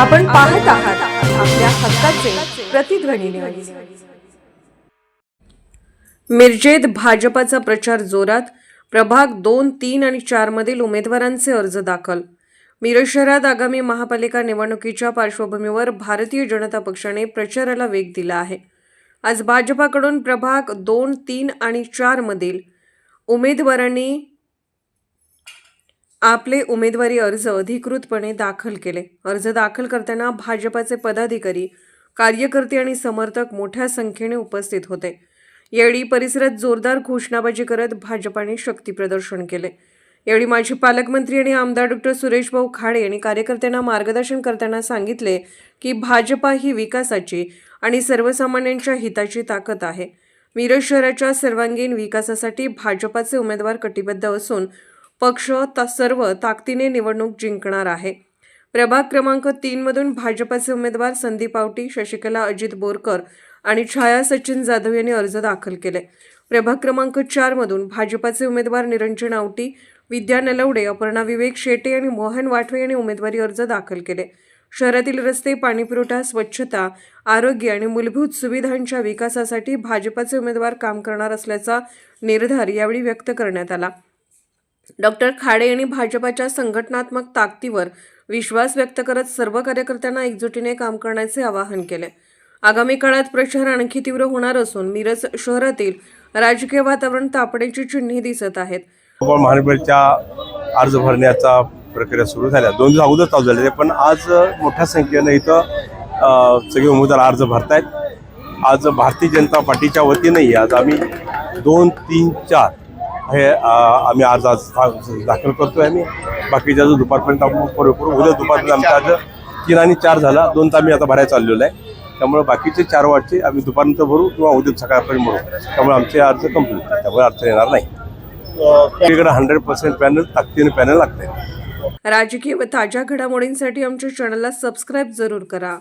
आपण पाहत आहात आपल्या हक्काचे प्रतिध्वनी न्यूज मिरजेत भाजपाचा प्रचार जोरात. प्रभाग दोन तीन आणि चारमधील उमेदवारांचे अर्ज दाखल. मिरज शहरात आगामी महापालिका निवडणुकीच्या पार्श्वभूमीवर भारतीय जनता पक्षाने प्रचाराला वेग दिला आहे. आज भाजपाकडून प्रभाग दोन तीन आणि चारमधील उमेदवारांनी आपले उमेदवारी अर्ज अधिकृतपणे दाखल केले. अर्ज दाखल करताना भाजपाचे पदाधिकारी कार्यकर्ते आणि समर्थक मोठ्या संख्येने उपस्थित होते. यावेळी परिसरात जोरदार घोषणाबाजी करत भाजपाने शक्ती प्रदर्शन केले. यावेळी माजी पालकमंत्री आणि आमदार डॉक्टर सुरेश भाऊ खाडे यांनी कार्यकर्त्यांना मार्गदर्शन करताना सांगितले की भाजपा ही विकासाची आणि सर्वसामान्यांच्या हिताची ताकद आहे. मिरज शहराच्या सर्वांगीण विकासासाठी भाजपाचे उमेदवार कटिबद्ध असून पक्ष ता सर्व ताकदीने निवडणूक जिंकणार आहे. प्रभाग क्रमांक तीनमधून भाजपाचे उमेदवार संदीप आवटी शशिकला अजित बोरकर आणि छाया सचिन जाधव यांनी अर्ज दाखल केले. प्रभाग क्रमांक चारमधून भाजपाचे उमेदवार निरंजन आवटी विद्या नलवडे अपर्णा विवेक शेटे आणि मोहन वाठवे यांनी उमेदवारी अर्ज दाखल केले. शहरातील रस्ते पाणीपुरवठा स्वच्छता आरोग्य आणि मूलभूत सुविधांच्या विकासासाठी भाजपाचे उमेदवार काम करणार असल्याचा निर्धार यावेळी व्यक्त करण्यात आला. डॉक्टर खाडे यांनी भाजपाच्या संघटनात्मक ताकदीवर विश्वास व्यक्त करत सर्व कार्यकर्त्यांना एकजुटीने काम करण्याचे आवाहन केले. आगामी काळात प्रचार आणखी तीव्र होणार असून मिरज शहरातील राजकीय वातावरण तापण्याची चिन्हे दिसत आहेत. महानगरच्या अर्ज भरण्याचा प्रक्रिया सुरू झाल्या. दोन दिवस अगोदर चालू झाले पण आज मोठ्या संख्येनं इथं सगळे उमेदवार अर्ज भरतायत. आज भारतीय जनता पार्टीच्या वतीनेही आज आम्ही दोन तीन चार हे आम्ही आज आज दाखल करतोय आम्ही. बाकीच्या जो दुपारपर्यंत आपण करू उद्या दुपारपर्यंत आमचा आज तीन आणि चार झाला. दोन तर आम्ही आता भरायला चाललेलो आहे. त्यामुळे बाकीचे चार वाटचे आम्ही दुपारनंतर भरू किंवा उद्या सकाळपर्यंत भरू. त्यामुळे आमचे अर्ज कंप्लीट त्यामुळे अर्थ येणार नाही. इकडे हंड्रेड पर्सेंट पॅनल ताकदीने पॅनल लागते. राजकीय व ताज्या घडामोडींसाठी आमच्या चॅनलला सबस्क्राईब जरूर करा.